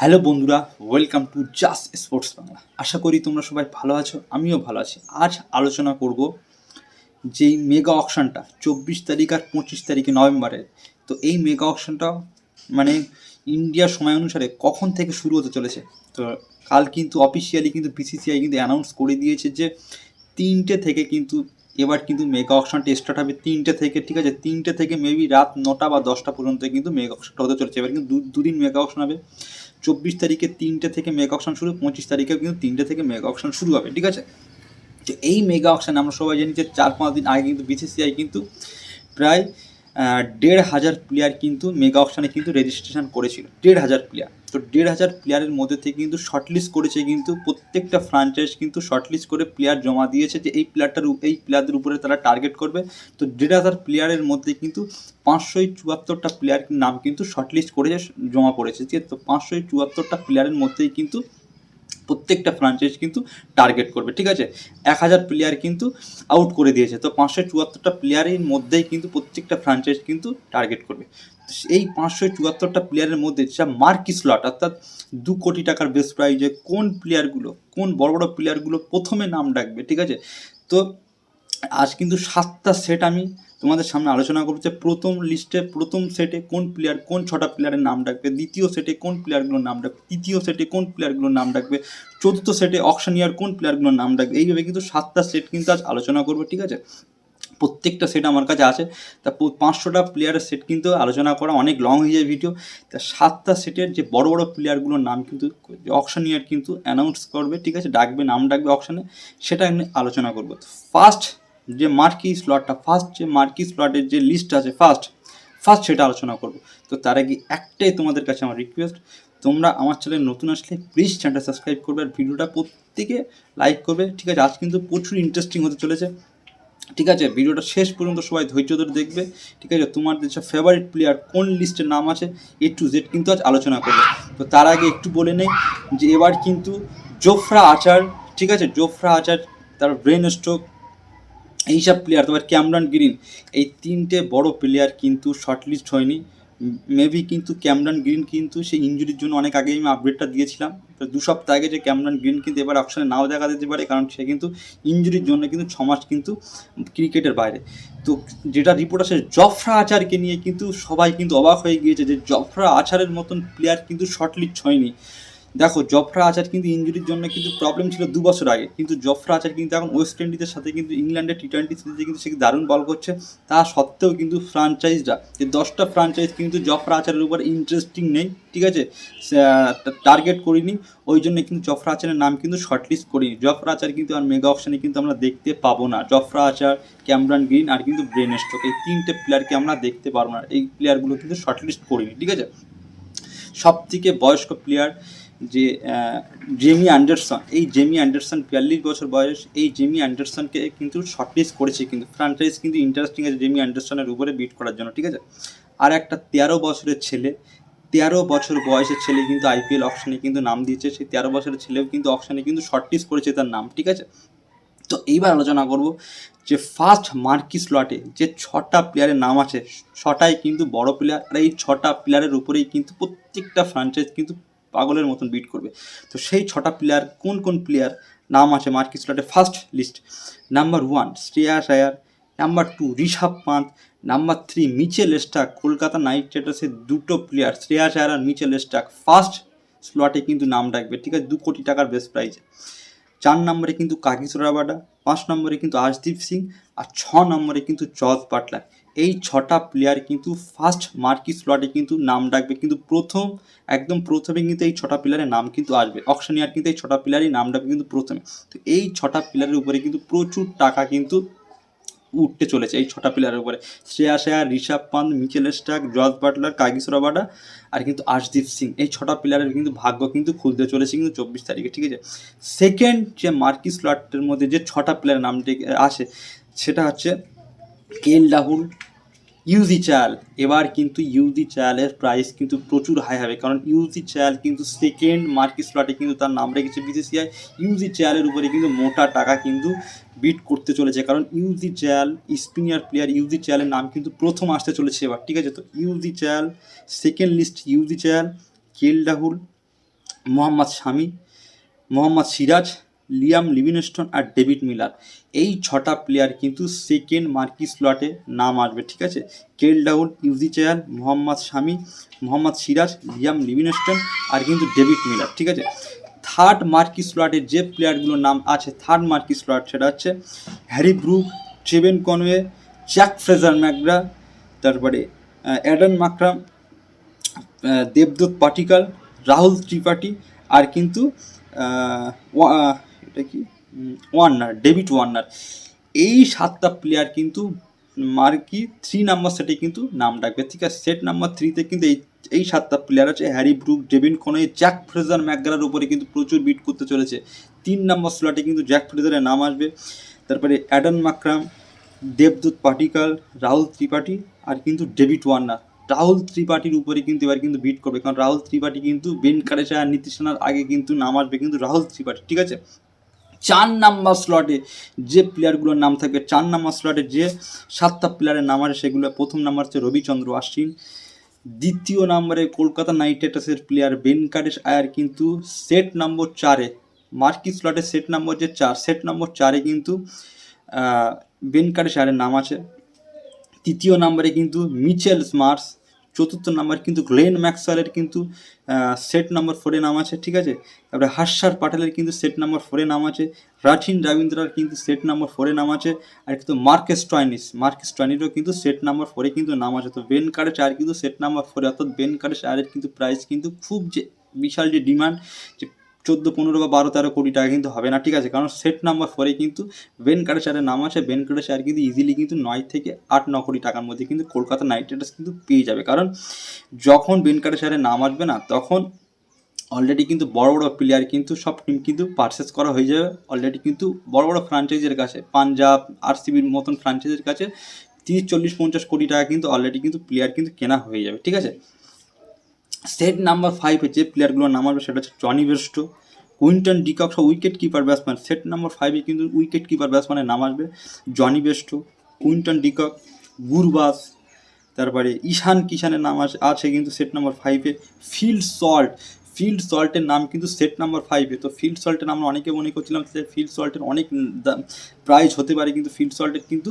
Hello বন্ধুরা welcome to just sports Bangla আশা করি তোমরা সবাই ভালো আছো, আমিও ভালো আছি। আজ আলোচনা করব যেই মেগা অকশনটা চব্বিশ তারিখ আর পঁচিশ তারিখে নভেম্বরের। তো এই মেগা অকশনটা মানে ইন্ডিয়ার সময় অনুসারে কখন থেকে শুরু হতে চলেছে? তো কাল কিন্তু অফিসিয়ালি কিন্তু বিসিসিআই কিন্তু অ্যানাউন্স করে দিয়েছে যে তিনটে থেকে কিন্তু এবার কিন্তু মেগা অকশনটা স্টার্ট হবে তিনটে থেকে, ঠিক আছে? তিনটে থেকে মেবি রাত নটা বা দশটা পর্যন্ত কিন্তু মেগা অকশনটা হতে চলেছে। এবার কিন্তু দুদিন মেগা অকশন হবে। চব্বিশ তারিখে তিনটে থেকে মেগা অকশন শুরু, পঁচিশ তারিখে কিন্তু তিনটে থেকে মেগা অকশন শুরু হবে, ঠিক আছে? তো এই মেগা অকশন আমরা সবাই জানি যে চার পাঁচ দিন আগে কিন্তু বিসিসিআই কিন্তু প্রায় দেড় হাজার প্লেয়ার কিন্তু মেগা অপশানে কিন্তু রেজিস্ট্রেশন করেছিল। দেড় হাজার প্লেয়ার তো দেড় হাজার প্লেয়ারের মধ্যে থেকে কিন্তু শর্টলিস্ট করেছে কিন্তু প্রত্যেকটা ফ্রাঞ্চাইজ কিন্তু শর্টলিস্ট করে প্লেয়ার জমা দিয়েছে যে এই প্লেয়ারটার এই প্লেয়ারদের উপরে তারা টার্গেট করবে। তো দেড় হাজার প্লেয়ারের মধ্যে কিন্তু পাঁচশোই চুয়াত্তরটা প্লেয়ার নাম কিন্তু শর্টলিস্ট করেছে, জমা পড়েছে ঠিক আছে? তো পাঁচশোই চুয়াত্তরটা প্লেয়ারের মধ্যেই কিন্তু প্রত্যেকটা ফ্রাঞ্চাইজ কিন্তু টার্গেট করবে, ঠিক আছে? এক হাজার প্লেয়ার কিন্তু আউট করে দিয়েছে, তো পাঁচশো চুয়াত্তরটা প্লেয়ারের মধ্যেই কিন্তু প্রত্যেকটা ফ্রাঞ্চাইজ কিন্তু টার্গেট করবে। এই পাঁচশো চুয়াত্তরটা প্লেয়ারের মধ্যে যা মার্কি স্লট, অর্থাৎ দু কোটি টাকার বেস প্রাইজে কোন প্লেয়ারগুলো কোন বড় বড় প্লেয়ারগুলো প্রথমে নাম ডাকবে, ঠিক আছে? তো আজ কিন্তু সাতটা সেট আমি তোমাদের সামনে আলোচনা করব যে প্রথম লিস্টে প্রথম সেটে কোন প্লেয়ার কোন ছটা প্লেয়ারের নাম ডাকবে, দ্বিতীয় সেটে কোন প্লেয়ারগুলোর নাম ডাকবে, তৃতীয় সেটে কোন প্লেয়ারগুলোর নাম ডাকবে, চতুর্থ সেটে অকশনিয়ার কোন প্লেয়ারগুলোর নাম ডাকবে, এইভাবে কিন্তু সাতটা সেট কিন্তু আজ আলোচনা করব, ঠিক আছে? প্রত্যেকটা সেট আমার কাছে আছে, তা পাঁচশোটা প্লেয়ারের সেট কিন্তু আলোচনা করা অনেক লং হয়ে যায় ভিডিও তা সাতটা সেটের যে বড় বড় প্লেয়ারগুলোর নাম কিন্তু অকশনিয়ার কিন্তু অ্যানাউন্স করবে, ঠিক আছে? ডাকবে, নাম ডাকবে অকশনে সেটা আমি আলোচনা করব। ফার্স্ট যে মার্কি স্লটটা ফার্স্ট যে মার্কি স্লটের যে লিস্ট আছে ফার্স্ট ফার্স্ট সেটা আলোচনা করব। তো তার আগে একটাই তোমাদের কাছে আমার রিকোয়েস্ট তোমরা আমার চ্যানেল নতুন আসলে প্লিজ চ্যানেলটা সাবস্ক্রাইব করবে আর ভিডিওটা প্রত্যেকে লাইক করবে। ঠিক আছে, আজ কিন্তু প্রচুর ইন্টারেস্টিং হতে চলেছে। ঠিক আছে ভিডিওটা শেষ পর্যন্ত সবাই ধৈর্য ধরে দেখবে। ঠিক আছে তোমার যে ফেভারিট প্লেয়ার কোন লিস্টের নাম আছে এ টু জেড কিন্তু আজ আলোচনা করবে। তো তার আগে একটু বলে নেই যে এবার কিন্তু জোফরা আচার ঠিক আছে জোফরা আচার তার ব্রেন স্ট্রোক এইসব প্লেয়ার তোমার ক্যামরন গ্রিন, এই তিনটে বড় প্লেয়ার কিন্তু শর্টলিস্ট হয়নি। মেবি কিন্তু ক্যামরন গ্রিন কিন্তু সেই ইঞ্জুরির জন্য অনেক আগেই আমি আপডেটটা দিয়েছিলাম। তো দু সপ্তাহ আগে যে ক্যামরন গ্রিন কিন্তু এবার অপশানে নাও দেখা দিতে পারে, কারণ সে কিন্তু ইঞ্জুরির জন্য কিন্তু ছ মাস কিন্তু ক্রিকেটের বাইরে। তো যেটা রিপোর্ট আছে জফরা আচারকে নিয়ে কিন্তু সবাই কিন্তু অবাক হয়ে গিয়েছে যে জফরা আচারের মতন প্লেয়ার কিন্তু শর্টলিস্ট হয়নি। দেখো জফরা আচার কিন্তু ইঞ্জুরির জন্য কিন্তু প্রবলেম ছিল দু বছর আগে। কিন্তু জফরা আচার কিন্তু এখন ওয়েস্ট ইন্ডিজের সাথে কিন্তু ইংল্যান্ডের টি টোয়েন্টি সিরিজে কিন্তু সে দারুণ বল করছে, তা সত্ত্বেও কিন্তু ফ্রাঞ্চাইজরা যে দশটা ফ্রাঞ্চাইজ কিন্তু জফরা আচারের উপর ইন্টারেস্টিং নেই, ঠিক আছে? টার্গেট করিনি, ওই জন্য কিন্তু জফরা আচারের নাম কিন্তু শর্টলিস্ট করিনি। জফরা আচার কিন্তু আর মেগা অপশানে কিন্তু আমরা দেখতে পাবো না। জফরা আচার ক্যামরান গ্রিন আর কিন্তু ব্রেন স্ট্রোক এই তিনটে প্লেয়ারকে আমরা দেখতে পারব না। এই প্লেয়ারগুলো কিন্তু শর্টলিস্ট করিনি, ঠিক আছে? সব থেকে বয়স্ক প্লেয়ার যে জেমি অ্যান্ডারসন এই জেমি অ্যান্ডারসন বিয়াল্লিশ বছর বয়স, এই জেমি অ্যান্ডারসনকে কিন্তু শর্টলিস্ট করেছে, কিন্তু ফ্রাঞ্চাইজ কিন্তু ইন্টারেস্টিং আছে জেমি অ্যান্ডারসনের উপরে বিট করার জন্য, ঠিক আছে? আর একটা তেরো বছরের ছেলে, তেরো বছর বয়সের ছেলে কিন্তু আইপিএল অপশনে কিন্তু নাম দিয়েছে, সেই তেরো বছরের ছেলেও কিন্তু অপশনে কিন্তু শর্টলিস্ট করেছে তার নাম, ঠিক আছে? তো এইবার আলোচনা করব যে ফার্স্ট মার্কি স্লটে যে ছটা প্লেয়ারের নাম আছে ছটাই কিন্তু বড় প্লেয়ার আর এই ছটা প্লেয়ারের উপরেই কিন্তু প্রত্যেকটা ফ্রাঞ্চাইজ কিন্তু পাগলের মতন বিট করবে। তো সেই ছটা প্লেয়ার কোন কোন প্লেয়ার নাম আছে marquee স্লটে first list number one Shreyas Iyer number two Rishabh Pant number three Mitchell Starc Kolkata knight রাইডার্সের দুটো প্লেয়ার শ্রেয়াস আয়ার আর মিচেল স্টাক ফার্স্ট স্লটে কিন্তু নাম ডাকবে ঠিক আছে, দু কোটি টাকার বেস্ট প্রাইজে চার নম্বরে কিন্তু কাগিস রাবাডা পাঁচ নম্বরে কিন্তু আশদীপ সিং, আর ছ নম্বরে কিন্তু জজ বাটলার এই ছটা প্লেয়ার কিন্তু ফার্স্ট মার্কি স্লটে কিন্তু নাম ডাকবে, কিন্তু প্রথম, একদম প্রথমে কিন্তু এই ছটা প্লেয়ারের নাম কিন্তু আসবে। অকশনিয়ার কিন্তু এই ছটা প্লেয়ারই নাম ডাকবে কিন্তু প্রথমে। তো এই ছটা প্লেয়ারের উপরে কিন্তু প্রচুর টাকা কিন্তু উঠতে চলেছে এই ছটা প্লেয়ারের উপরে। Shreyas Iyer Rishabh Pant, Mitchell Starc Jos Buttler Kagiso Rabada আর কিন্তু আশদীপ সিং। এই ছটা প্লেয়ারের কিন্তু ভাগ্য কিন্তু খুলতে চলেছে কিন্তু চব্বিশ তারিখে, ঠিক আছে? সেকেন্ড যে মার্কি স্লটের মধ্যে যে ছটা প্লেয়ার নাম ডেকে আসে, সেটা হচ্ছে কেএল রাহুল? ইউজি চাল। এবার কিন্তু ইউজি চালের প্রাইস কিন্তু প্রচুর হাই হবে। কারণ ইউজি চাল কিন্তু সেকেন্ড মার্কি স্লটে কিন্তু তার নাম রেখেছে বিসিসিআই ইউজি চালের উপরে কিন্তু মোটা টাকা কিন্তু বিট করতে চলেছে। কারণ ইউজি চাল স্পিনিয়ার প্লেয়ার ইউজি চালের নাম কিন্তু প্রথম আসতে চলেছে এবার, ঠিক আছে? তো Yuzi Chahal second list Yuzi Chahal KL Rahul? Mohammed Shami, Mohammed Siraj Liam Livingstone আর ডেভিড মিলার। এই ছটা প্লেয়ার কিন্তু সেকেন্ড মার্কি স্লটে নাম আসবে, ঠিক আছে? KL Rahul Yuzi Chahal Mohammed Shami, Mohammed Siraj, Liam Livingstone আর কিন্তু ডেভিড মিলার, ঠিক আছে? থার্ড মার্কি স্লটে যে প্লেয়ারগুলোর নাম আছে থার্ড মার্কি স্লট সেটা হচ্ছে Harry Brook, Devon Conway, Jake Fraser McGurk, তারপরে অ্যাডান মাকরাম দেবদূত পাটিকাল, রাহুল ত্রিপাঠী আর কিন্তু এটা কি? ওয়ার্নার ডেভিড ওয়ার্নার এই সাতটা প্লেয়ার কিন্তু মার্কি থ্রি নাম্বার সেটে কিন্তু নাম ডাকবে। ঠিক আছে সেট নাম্বার থ্রিতে কিন্তু এই এই সাতটা প্লেয়ার আছে। Harry Brook Devon Conway Jake Fraser ম্যাকগ্রার উপরে কিন্তু প্রচুর বিট করতে চলেছে। তিন নাম্বার স্লটে কিন্তু জ্যাক ফ্রেজারের নাম আসবে। তারপরে অ্যাডান মাকরাম দেবদূত পাটিকাল রাহুল ত্রিপাঠী আর কিন্তু ডেভিড ওয়ার্নার রাহুল ত্রিপাঠীর উপরে কিন্তু এবার কিন্তু বিট করবে। কারণ রাহুল ত্রিপাঠী কিন্তু বেন কারেশা আর নীতিশ আগে কিন্তু নাম আসবে কিন্তু রাহুল ত্রিপাঠী ঠিক আছে? চার নাম্বার স্লটে যে প্লেয়ারগুলোর নাম থাকবে চার নাম্বার স্লটে যে সাতটা প্লেয়ারের নাম আছে সেগুলো প্রথম নাম্বার হচ্ছে রবিচন্দ্র আশ্বিন দ্বিতীয় নাম্বারে কলকাতা নাইট রাইডার্সের প্লেয়ার বেন কারেশ আয়ার কিন্তু সেট নম্বর চারে মার্কি স্লটে সেট নম্বর যে চার সেট নম্বর চারে কিন্তু আহ, বেন কারেশ আয়ারের নাম আছে। তৃতীয় নম্বরে কিন্তু মিচেল স্মার্স চতুর্থ নাম্বার কিন্তু গ্লেন ম্যাক্সওয়েলের কিন্তু সেট নাম্বার ফোরে নাম আছে, ঠিক আছে? তারপরে হাস্যার পাটেলের কিন্তু সেট নাম্বার ফোরে নাম আছে, রাঠিন রবীন্দ্রার কিন্তু সেট নাম্বার ফোরে নাম আছে, আর কিন্তু মার্কেস টয়নিস মার্কেস টয়নিরও কিন্তু সেট নাম্বার ফোরে কিন্তু নাম আছে। তো বেন কার্ডে চার কিন্তু সেট নাম্বার ফোরে অর্থাৎ বেন কার্ডে চারের কিন্তু প্রাইস কিন্তু খুব যে বিশাল যে ডিমান্ড যে চোদ্দ, পনেরো বা বারো, তেরো কোটি টাকা কিন্তু হবে না, ঠিক আছে? কারণ সেট নাম্বার ফোরে কিন্তু বেন কারেশারের নাম আছে। বেন কারেশার কিন্তু ইজিলি কিন্তু নয় থেকে আট, ন কোটি টাকার মধ্যে কিন্তু কলকাতা নাইট রাইডার্স কিন্তু পেয়ে যাবে। কারণ যখন বেন কারেশারের নাম আসবে না, তখন অলরেডি কিন্তু বড় বড় প্লেয়ার কিন্তু সব টিম কিন্তু পারচেস করা হয়ে যাবে। অলরেডি কিন্তু বড় বড় ফ্র্যাঞ্চাইজের কাছে পাঞ্জাব আরসিবির মতন ফ্র্যাঞ্চাইজের কাছে তিরিশ, চল্লিশ, পঞ্চাশ কোটি টাকা কিন্তু অলরেডি কিন্তু প্লেয়ার কিন্তু কেনা হয়ে যাবে, ঠিক আছে? সেট নাম্বার ফাইভে যে প্লেয়ারগুলোর নাম আসবে সেটা হচ্ছে Jonny Bairstow Quinton de Kock সব wicket keeper batsman set number ফাইভে কিন্তু উইকেট কিপার ব্যাটসম্যানের নাম আসবে Jonny Bairstow Quinton de Kock Gurbaz তারপরে ঈশান কিষানের নাম আছে কিন্তু সেট নাম্বার ফাইভে ফিল্ড সল্ট ফিল্ড সল্টের নাম কিন্তু সেট নাম্বার ফাইভে তো ফিল্ড সল্টের আমরা অনেকে মনে করছিলাম যে ফিল্ড সল্টের অনেক প্রাইজ হতে পারে কিন্তু ফিল্ড সল্টের কিন্তু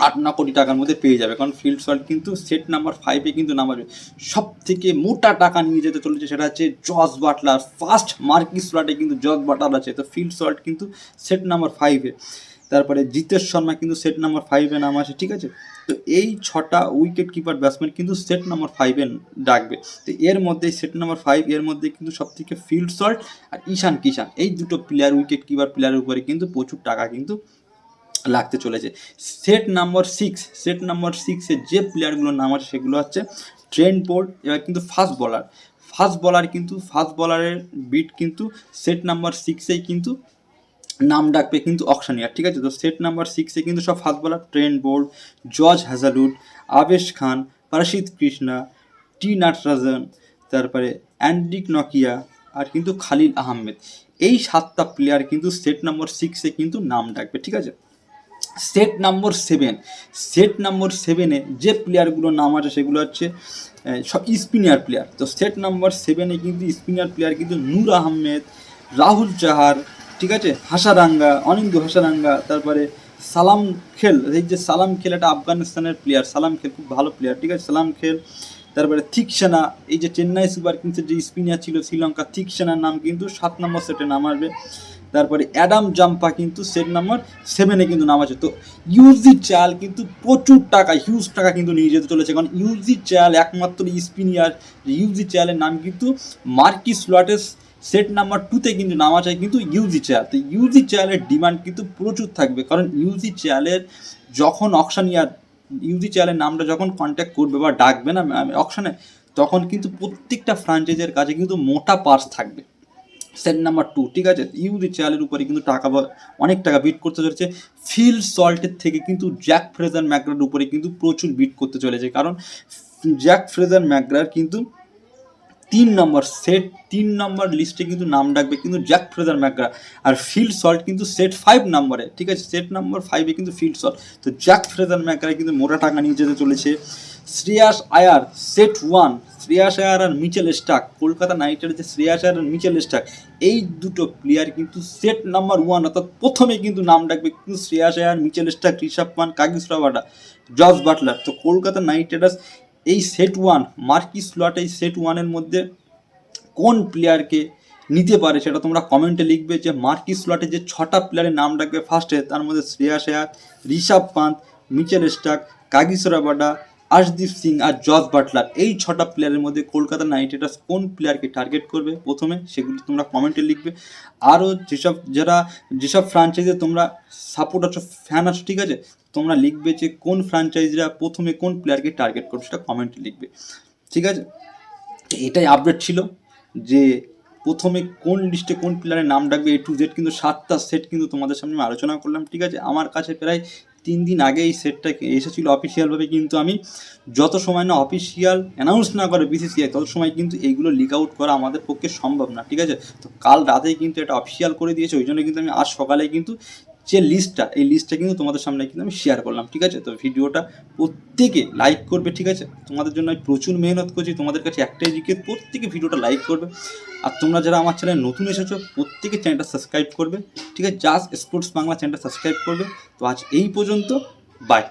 আট ন কোটি টাকার মধ্যে পেয়ে যাবে। কারণ ফিল্ড সল্ট কিন্তু সেট নাম্বার ফাইভে কিন্তু নামাবে। সব থেকে মোটা টাকা নিয়ে যেতে চলেছে সেটা হচ্ছে জস বাটলার ফার্স্ট মার্কি স্লটে কিন্তু জস বাটলার আছে। তো ফিল্ড সল্ট কিন্তু সেট নাম্বার ফাইভে তারপরে জিতেশ শর্মা কিন্তু সেট নাম্বার ফাইভে নাম আছে, ঠিক আছে? তো এই ছটা উইকেট কিপার ব্যাটসম্যান কিন্তু সেট নাম্বার ফাইভে ডাকবে। তো এর মধ্যে সেট নাম্বার ফাইভ এর মধ্যে কিন্তু সব থেকে ফিল্ড সল্ট আর ঈশান কিষান এই দুটো প্লেয়ার উইকেট কিপার প্লেয়ারের উপরে কিন্তু প্রচুর টাকা কিন্তু লাগতে চলেছে। Set number six set number সিক্সে যে প্লেয়ারগুলোর নাম আছে সেগুলো হচ্ছে ট্রেন্ড বোর্ড এবার কিন্তু ফাস্ট বলার ফাস্ট বলার কিন্তু ফাস্ট বলারের বিট কিন্তু সেট নাম্বার সিক্সেই কিন্তু নাম ডাকবে কিন্তু অকশানিয়ার ঠিক আছে? তো সেট নাম্বার সিক্সে কিন্তু সব fast bowler trend board George হ্যাজালুড আবেশ খান পারশিদ কৃষ্ণা টি নাটরাজন তারপরে অ্যান্ডিক নকিয়া আর কিন্তু খালিল আহমেদ এই সাতটা প্লেয়ার কিন্তু সেট নাম্বার সিক্সে কিন্তু নাম ডাকবে, ঠিক আছে? Set number seven set number সেভেনে যে প্লেয়ারগুলোর নাম আছে সেগুলো হচ্ছে সব স্পিনার প্লেয়ার তো সেট নম্বর সেভেনে কিন্তু স্পিনার প্লেয়ার কিন্তু নূর আহমেদ, রাহুল চাহার, ঠিক আছে? হাসারাঙ্গা, অনিন্দু হাসারাঙ্গা, তারপরে সালাম খেল। এই যে সালাম খেল এটা আফগানিস্তানের প্লেয়ার সালাম খেল খুব ভালো প্লেয়ার ঠিক আছে? সালাম খেল। তারপরে থিকসেনা এই যে চেন্নাই সুপার কিংসের যে স্পিনার ছিল শ্রীলঙ্কা থিকসেনার নাম কিন্তু সাত নম্বর সেটে নাম আসবে। তারপরে অ্যাডাম জাম্পা কিন্তু সেট নাম্বার সেভেনে কিন্তু নাম আছে। তো ইউজি চাল কিন্তু প্রচুর টাকা হিউজ টাকা কিন্তু নিয়ে যেতে চলেছে। কারণ ইউজি চাল একমাত্র স্পিনিয়ার ইউজি চালের নাম কিন্তু মার্কি স্লটেস সেট নাম্বার টুতে কিন্তু নাম আছে কিন্তু ইউজি চেয়ার তো ইউজি চেয়ারের ডিমান্ড কিন্তু প্রচুর থাকবে। কারণ ইউজি চেয়ারের যখন অকশন ইয়ার ইউজি চেয়ারের নামটা যখন কন্ট্যাক্ট করবে বা ডাকবে না অকশনে তখন কিন্তু প্রত্যেকটা ফ্রাঞ্চাইজের কাছে কিন্তু মোটা পার্স থাকবে। সেট নাম্বার টু ঠিক আছে? ইউজি চেয়ারের উপরে কিন্তু টাকা অনেক টাকা বিট করতে চলেছে। ফিল সল্টের থেকে কিন্তু জ্যাক ফ্রেজার ম্যাকগ্রার উপরে কিন্তু প্রচুর বিট করতে চলেছে। কারণ জ্যাক ফ্রেজার ম্যাকগ্রার কিন্তু তিন নম্বর সেট তিন নম্বর লিস্টে কিন্তু নাম ডাকবে কিন্তু জ্যাক ফ্রেজার ম্যাকগ্রা আর ফিল্ড সল্ট কিন্তু সেট ফাইভ নম্বরে ঠিক আছে? সেট নম্বর ফাইভে কিন্তু ফিল্ড সল্ট তো জ্যাক ফ্রেজার ম্যাকগ্রা কিন্তু মোটা টাকা নিয়ে যেতে চলেছে। শ্রেয়াস আয়ার, সেট ওয়ান, শ্রেয়াস আয়ার আর মিচেল স্টাক কলকাতা নাইট রাইডার্সের শ্রেয়াস আয়ার আর মিচেল স্টাক এই দুটো প্লেয়ার কিন্তু সেট নাম্বার ওয়ান অর্থাৎ প্রথমে কিন্তু নাম ডাকবে কিন্তু Shreyas Iyer, Mitchell Starc Rishabh Pant Kagiso Rabada George Buttler. তো কলকাতা নাইট রাইডার্স এই সেট ওয়ান মার্কি স্লট এই সেট ওয়ানের মধ্যে কোন প্লেয়ারকে নিতে পারে সেটা তোমরা কমেন্টে লিখবে যে মার্কি স্লটে যে ছটা প্লেয়ারের নাম ডাকবে ফার্স্টে তার মধ্যে Shreyas Iyer, Rishabh Pant Mitchell Starc Kagiso Rabada Arshdeep Singh আর জজ বাটলার। এই ছটা প্লেয়ারের মধ্যে কলকাতা নাইট রাইডার্স কোন প্লেয়ারকে টার্গেট করবে? প্রথমে সেগুলো তোমরা কমেন্টে লিখবে। আরও যেসব, যারা যেসব ফ্রাঞ্চাইজে তোমরা সাপোর্ট আছো ফ্যান আছো, ঠিক আছে? তোমরা লিখবে যে কোন ফ্রাঞ্চাইজিরা প্রথমে কোন প্লেয়ারকে টার্গেট করবে সেটা কমেন্টে লিখবে। ঠিক আছে? এটাই আপডেট ছিল যে প্রথমে কোন লিস্টে কোন প্লেয়ারের নাম ডাকবে এ টু জেড কিন্তু সাতটা সেট কিন্তু তোমাদের সামনে আমি আলোচনা করলাম, ঠিক আছে? আমার কাছে প্রায় তিন দিন আগে এই সেটটা এসেছিল অফিসিয়ালভাবে কিন্তু আমি যত সময় না অফিসিয়াল অ্যানাউন্স না করে বিসিসিআই তত সময় কিন্তু এইগুলো লিক আউট করা আমাদের পক্ষে সম্ভব না, ঠিক আছে? তো কাল রাতেই কিন্তু এটা অফিসিয়াল করে দিয়েছে, ওই জন্য কিন্তু আমি আজ সকালে কিন্তু যে লিস্টটা এই লিস্টটা কিন্তু তোমাদের সামনে কিন্তু আমি শেয়ার করলাম, ঠিক আছে? তো ভিডিওটা প্রত্যেকে লাইক করবে, ঠিক আছে? তোমাদের জন্য আমি প্রচুর মেহনত করছি, তোমাদের কাছে একটাই রিকোয়েস্ট প্রত্যেকে ভিডিওটা লাইক করবে। আর তোমরা যারা আমার চ্যানেলে নতুন এসেছ, প্রত্যেকে চ্যানেলটা সাবস্ক্রাইব করবে, ঠিক আছে? জাস্ট স্পোর্টস বাংলা চ্যানেলটা সাবস্ক্রাইব করবে। তো আজ এই পর্যন্ত বাই